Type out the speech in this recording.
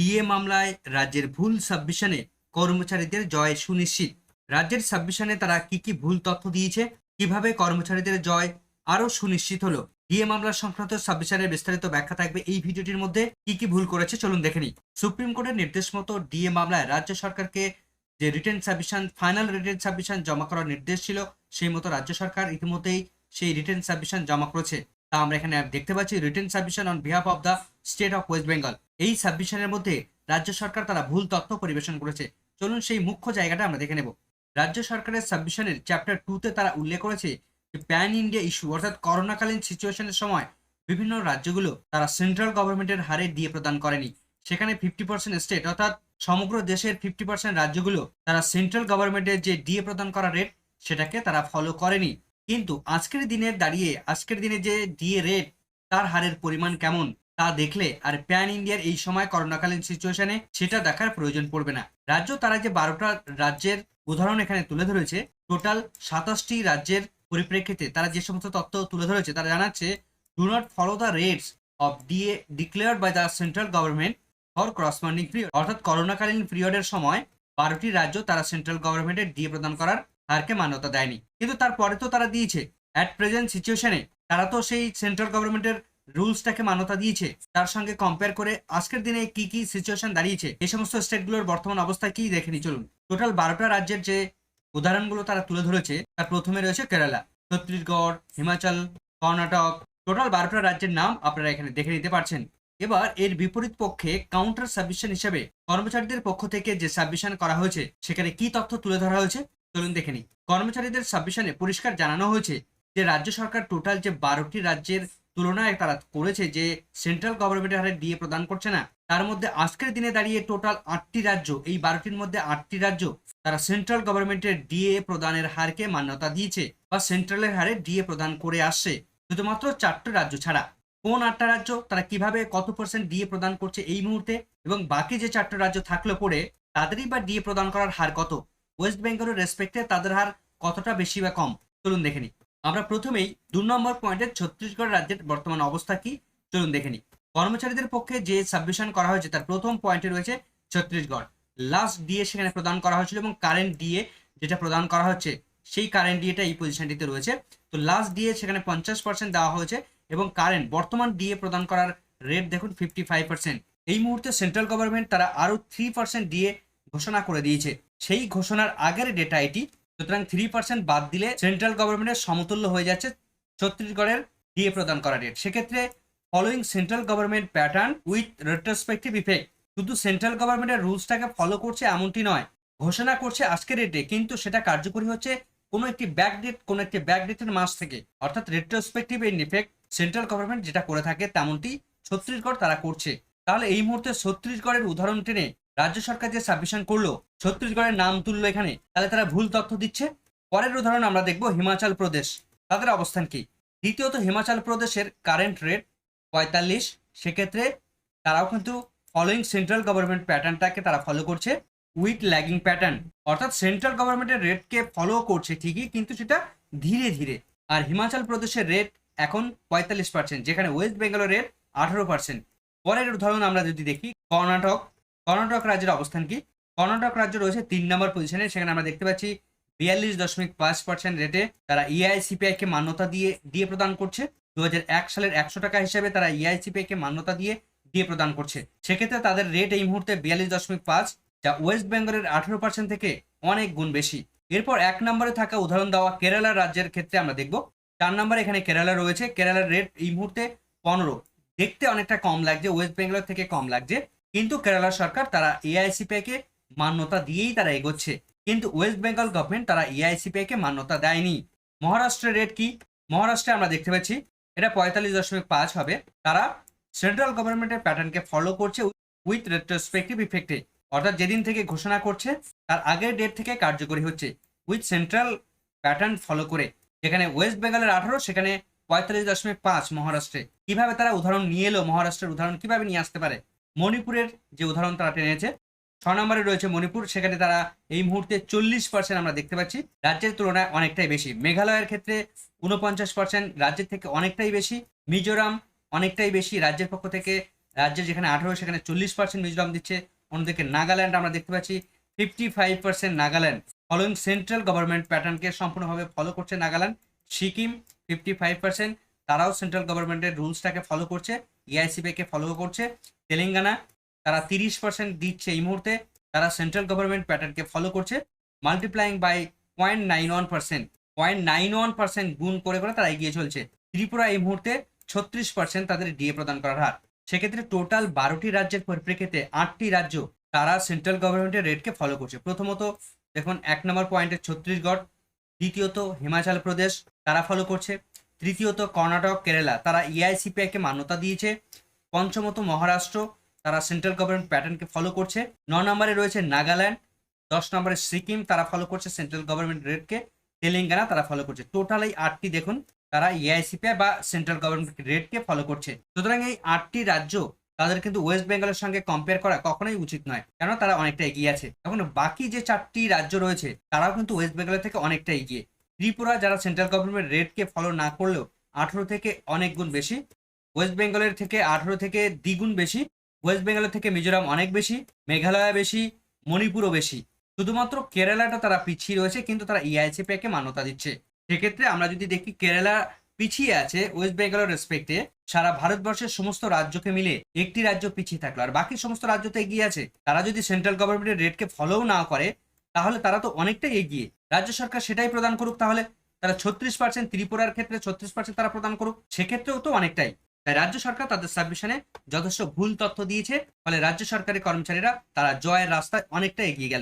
DA মামলায় রাজ্যের ভুল সাবমিশনে কর্মচারীদের জয় সুনিশ্চিত। রাজ্যের সাবমিশনে তারা কি কি ভুল তথ্য দিয়েছে, কীভাবে কর্মচারীদের জয় আরও সুনিশ্চিত হলো ডিএ মামলা সংক্রান্ত সাবমিশনের বিস্তারিত ব্যাখ্যা থাকবে এই ভিডিওটির মধ্যে। কি কি ভুল করেছে চলুন দেখে নিই। সুপ্রিম কোর্টের নির্দেশ মতো ডিএ মামলায় রাজ্য সরকারকে যে written submission, final written submission জমা করার নির্দেশ ছিল, সেই মতো রাজ্য সরকার ইতিমধ্যেই সেই রিটেন সাবমিশন জমা করেছে। তা আমরা এখানে দেখতে পাচ্ছি, written submission on behalf of the state of West Bengal এই সাবমিশনের মধ্যে রাজ্য সরকার তারা ভুল তথ্য পরিবেশন করেছে। চলুন সেই মুখ্য জায়গাটা আমরা দেখে নেব। রাজ্য সরকারের সাবমিশনের চ্যাপ্টার টুতে তারা উল্লেখ করেছে যে প্যান ইন্ডিয়া ইস্যু অর্থাৎ করোনাকালীন সিচুয়েশনের সময় বিভিন্ন রাজ্যগুলো তারা সেন্ট্রাল গভর্নমেন্টের হারে দিয়ে প্রদান করেনি। সেখানে ফিফটি পার্সেন্ট স্টেট অর্থাৎ সমগ্র দেশের ফিফটি পার্সেন্ট রাজ্যগুলো তারা সেন্ট্রাল গভর্নমেন্টের যে ডিএ প্রদান করা রেট সেটাকে তারা ফলো করেনি। কিন্তু আজকের দিনে দাঁড়িয়ে, আজকের দিনে যে ডিএ রেট তার হারের পরিমাণ কেমন? তা দেখলে আর প্যান ইন্ডিয়ার এই সময় করোনাকালীন সিচুয়েশনে সেটা দেখার প্রয়োজন পড়বে না। রাজ্য তারা যে বারোটা রাজ্যের উদাহরণ এখানে তুলে ধরেছে। টোটাল সাতাশটি রাজ্যের পরিপ্রেক্ষিতে তারা যে সমস্ত তথ্য তুলে ধরেছে তারা জানাচ্ছে do not follow the rates of DA declared by the central government for corresponding period অর্থাৎ করোনাকালীন পিরিয়ডের সময় বারোটি রাজ্য তারা সেন্ট্রাল গভর্নমেন্টের ডিএ প্রদান করার হারকে মান্যতা দেয়নি। কিন্তু তারপরে তো তারা দিয়েছে। অ্যাট প্রেজেন্ট সিচুয়েশনে তারা তো সেই সেন্ট্রাল গভর্নমেন্টের রুলসটাকে মান্যতা দিয়েছে। তার সঙ্গে কম্পেয়ার করে আজকের দিনে কি কি সিচুয়েশন দাঁড়িয়েছে এই সমস্ত স্টেটগুলোর বর্তমান অবস্থা কি দেখে নি চলুন। টোটাল বারোটা রাজ্যের যে উদাহরণগুলো তারা তুলে ধরেছে, তার প্রথমে রয়েছে কেরালা, ছত্তিশগড়, হিমাচল, কর্ণাটক। টোটাল বারোটা রাজ্যের নাম আপনারা এখানে দেখে নিতে পারছেন। এবার এর বিপরীত পক্ষে কাউন্টার সাবমিশন হিসেবে কর্মচারীদের পক্ষ থেকে যে সাবমিশন করা হয়েছে, সেখানে কি তথ্য তুলে ধরা হয়েছে, চলুন দেখে নিই। কর্মচারীদের সাবমিশনে পরিষ্কার জানানো হয়েছে যে, রাজ্য সরকার টোটাল যে বারোটি রাজ্যের তুলনায় তারা করেছে যে সেন্ট্রাল গভর্নমেন্টের হারে ডিএ প্রদান করছে না। তার মধ্যে আজকের দিনে দাঁড়িয়ে টোটাল আটটি রাজ্য, এই বারোটির মধ্যে আটটি রাজ্য, তারা সেন্ট্রাল গভর্নমেন্টের ডিএ প্রদানের হারকে মান্যতা দিয়েছে বা সেন্ট্রালের হারে ডিএ প্রদান করে আসছে। শুধুমাত্র চারটি রাজ্য ছাড়া। কোন আটটা রাজ্য, তারা কীভাবে কত পার্সেন্ট ডিএ প্রদান করছে এই মুহূর্তে এবং বাকি যে চারটা রাজ্য থাকল পরে তাদেরই বা ডিএ প্রদান করার হার কত? ওয়েস্ট বেঙ্গলের রেসপেক্টে তাদের হার কতটা বেশি বা কম? চলুন দেখে নিই। আমরা প্রথমেই দু নম্বর পয়েন্টে ছত্তিশগড় রাজ্যের বর্তমান অবস্থা কি? চলুন দেখে নিই। কর্মচারীদের পক্ষে যে সাবমিশন করা হয়েছে, তার প্রথম পয়েন্টে রয়েছে ছত্তিশগড়। লাস্ট ডিএ সেখানে প্রদান করা হয়েছিল এবং কারেন্ট ডিএ যেটা প্রদান করা হচ্ছে, সেই কারেন্ট ডিএটা এই পজিশনটিতে রয়েছে। তো লাস্ট ডিএ সেখানে পঞ্চাশ পার্সেন্ট দেওয়া হয়েছে এবং কারেন্ট বর্তমান ডিএ প্রদান করার রেট দেখুন ফিফটি ফাইভ পার্সেন্ট এই মুহূর্তে সেন্ট্রাল গভর্নমেন্ট তারা আরও থ্রি পার্সেন্ট ডিএ ঘোষণা করে দিয়েছে। সেই ঘোষণার আগের ডেটা এটি সুতরাং থ্রি পার্সেন্ট বাদ দিলে সেন্ট্রাল গভর্নমেন্টের সমতুল্য হয়ে যাচ্ছে ছত্তিশগড়ের ডিএ প্রদান করা রেট সেক্ষেত্রে following central government pattern with retrospective effect শুধু সেন্ট্রাল গভর্নমেন্টের রুলসটাকে ফলো করছে এমনটি নয়, ঘোষণা করছে আজকের ডেটে কিন্তু সেটা কার্যকরী হচ্ছে কোনো একটি ব্যাক ডেট কোনো একটি ব্যাক ডেটের মাস থেকে। অর্থাৎ retrospective in effect central government যেটা করে থাকে তেমনটি ছত্তিশগড় তারা করছে। তাহলে এই মুহূর্তে ছত্তিশগড়ের উদাহরণ টেনে রাজ্য সরকার যে সাবমিশন করল, ছত্তিশগড়ের নাম তুললো এখানে, তাহলে তারা ভুল তথ্য দিচ্ছে? পরের উদাহরণ আমরা দেখব হিমাচল প্রদেশ। তাদের অবস্থান কি? দ্বিতীয়ত, হিমাচল প্রদেশের কারেন্ট রেট পঁয়তাল্লিশ, সেক্ষেত্রে তারাও কিন্তু ফলোয়িং সেন্ট্রাল গভর্নমেন্ট প্যাটার্নটাকে তারা ফলো করছে উইথ ল্যাগিং প্যাটার্ন অর্থাৎ সেন্ট্রাল গভর্নমেন্টের রেটকে ফলো করছে ঠিকই, কিন্তু সেটা ধীরে ধীরে। আর হিমাচল প্রদেশের রেট এখন পঁয়তাল্লিশ পার্সেন্ট যেখানে ওয়েস্ট বেঙ্গলের রেট আঠারো পার্সেন্ট পরের উদাহরণ আমরা যদি দেখি, কর্ণাটক। কর্ণাটক রাজ্যের অবস্থান কি? কর্ণাটক রাজ্য রয়েছে তিন নম্বর পজিশনে সেখানে আমরা দেখতে পাচ্ছি বিয়াল্লিশ দশমিক পাঁচ পার্সেন্ট রেটে তারা E ইআইসিপিআই কে মান্যতা দিয়ে দিয়ে প্রদান করছে। দু সালের একশো টাকা হিসেবে তারা E ইআইসিপিআই কে মান্যতা দিয়ে দিয়ে প্রদান করছে। সেক্ষেত্রে তাদের রেট এই মুহূর্তে বিয়াল্লিশ দশমিক পাঁচ, যা ওয়েস্ট বেঙ্গলের আঠেরো পার্সেন্ট থেকে অনেক গুণ বেশি। এরপর এক নম্বরে থাকা উদাহরণ দেওয়া কেরালা রাজ্যের ক্ষেত্রে আমরা দেখব। চার নম্বরে এখানে কেরালা রয়েছে। কেরালার রেট এই মুহূর্তে পনেরো। দেখতে অনেকটা কম লাগছে ওয়েস্ট বেঙ্গলের থেকে কম লাগছে। কিন্তু কেরালা সরকার তারা এআইসিপিআই কে মান্যতা দিয়েই তারা এগোচ্ছে। কিন্তু ওয়েস্ট বেঙ্গল গভর্নমেন্ট তারা এআইসিপিআই কে মান্যতা দেয়নি। মহারাষ্ট্রের রেট কি? মহারাষ্ট্রে আমরা দেখতে পাচ্ছি, এটা পঁয়তাল্লিশ দশমিক পাঁচ হবে। তারা সেন্ট্রাল গভর্নমেন্টের প্যাটার্নকে ফলো করছে উইথ রেট্রোস্পেক্টিভ ইফেক্টে অর্থাৎ যেদিন থেকে ঘোষণা করছে, তার আগের ডেট থেকে কার্যকরী হচ্ছে। উইথ সেন্ট্রাল প্যাটার্ন ফলো করে। যেখানে ওয়েস্ট বেঙ্গলের আঠারো, সেখানে পঁয়তাল্লিশ দশমিক পাঁচ মহারাষ্ট্রে। কীভাবে তারা উদাহরণ নিয়ে এলো, মহারাষ্ট্রের উদাহরণ কীভাবে নিয়ে আসতে পারে? মণিপুরের যে উদাহরণ তারা টেনেছে ছ নম্বরে রয়েছে মণিপুর, সেখানে তারা এই মুহূর্তে চল্লিশ পার্সেন্ট আমরা দেখতে পাচ্ছি। রাজ্যের তুলনায় অনেকটাই বেশি। মেঘালয়ের ক্ষেত্রে উনপঞ্চাশ পার্সেন্ট রাজ্যের থেকে অনেকটাই বেশি। মিজোরাম অনেকটাই বেশি। রাজ্যের পক্ষ থেকে রাজ্যের যেখানে আঠারো, সেখানে চল্লিশ পার্সেন্ট মিজোরাম দিচ্ছে। অন্যদিকে নাগাল্যান্ড আমরা দেখতে পাচ্ছি, fifty five percent Nagaland. Following central government প্যাটার্নকে সম্পূর্ণভাবে ফলো করছে Nagaland. Sikkim, fifty five percent তারাও সেন্ট্রাল গভর্নমেন্টের রুলসটাকে ফলো করছে। এআইসিপিকে ফলো করছে। তেলেঙ্গানা, তারা তিরিশ পার্সেন্ট দিচ্ছে এই মুহূর্তে। তারা সেন্ট্রাল গভর্নমেন্ট প্যাটার্নকে ফলো করছে। Multiplying by point nine one percent point nine one percent গুণ করে করে তারা এগিয়ে চলছে। ত্রিপুরা এই মুহূর্তে ছত্রিশ পার্সেন্ট তাদের ডিএ প্রদান করার হার। সেক্ষেত্রে টোটাল বারোটি রাজ্যের পরিপ্রেক্ষিতে আটটি রাজ্য তারা সেন্ট্রাল গভর্নমেন্টের রেটকে ফলো করছে। প্রথমত, দেখুন, এক নম্বর পয়েন্টে ছত্তিশগড়, দ্বিতীয়ত হিমাচল প্রদেশ, তারা ফলো করছে। তৃতীয়ত কর্ণাটক, কেরালা। তারা এআইসিপিআইকে মান্যতা দিয়েছে। পঞ্চমত মহারাষ্ট্র। তারা সেন্ট্রাল গভর্নমেন্ট প্যাটার্নকে ফলো করছে। ন নম্বরে রয়েছে নাগাল্যান্ড। দশ নম্বরে সিকিম, তারা ফলো করছে সেন্ট্রাল গভর্নমেন্ট রেটকে তেলেঙ্গানা, তারা ফলো করছে। টোটাল এই আটটি দেখুন, তারা এআইসিপিআই বা সেন্ট্রাল গভর্নমেন্ট রেটকে ফলো করছে। সুতরাং এই আটটি রাজ্য তাদের কিন্তু ওয়েস্ট বেঙ্গলের সঙ্গে কম্পেয়ার করা কখনোই উচিত নয় কেন তারা অনেকটা এগিয়ে আছে। এখন বাকি যে চারটি রাজ্য রয়েছে, তারাও কিন্তু ওয়েস্ট বেঙ্গলের থেকে অনেকটা এগিয়ে। ত্রিপুরা যারা সেন্ট্রাল গভর্নমেন্ট রেটকে ফলো না করলেও আঠেরো থেকে অনেক গুণ বেশি ওয়েস্ট বেঙ্গলের থেকে আঠেরো থেকে দ্বিগুণ বেশি ওয়েস্ট বেঙ্গলের থেকে মিজোরাম অনেক বেশি, মেঘালয় বেশি, মণিপুরও বেশি। শুধুমাত্র কেরালাটা তারা পিছিয়ে রয়েছে, কিন্তু তারা E ইআইসিপিকে মান্যতা দিচ্ছে। সেক্ষেত্রে আমরা যদি দেখি কেরালা পিছিয়ে আছে ওয়েস্ট বেঙ্গলের রেসপেক্টে সারা ভারতবর্ষের সমস্ত রাজ্যকে মিলে একটি রাজ্য পিছিয়ে থাকল। আর বাকি সমস্ত রাজ্য তো এগিয়ে আছে। তারা যদি সেন্ট্রাল গভর্নমেন্টের রেটকে ফলোও না করে তাহলে তারা তো অনেকটাই এগিয়ে। রাজ্য সরকার সেটাই প্রদান করুক তাহলে। তারা ছত্রিশ পার্সেন্ট ত্রিপুরার ক্ষেত্রে ছত্রিশ পার্সেন্ট তারা প্রদান করুক, সেক্ষেত্রেও তো অনেকটাই। তাই রাজ্য সরকার তাদের সাবমিশনে যথেষ্ট ভুল তথ্য দিয়েছে, ফলে রাজ্য সরকারের কর্মচারীরা তারা জয়ের রাস্তায় অনেকটা এগিয়ে গেল।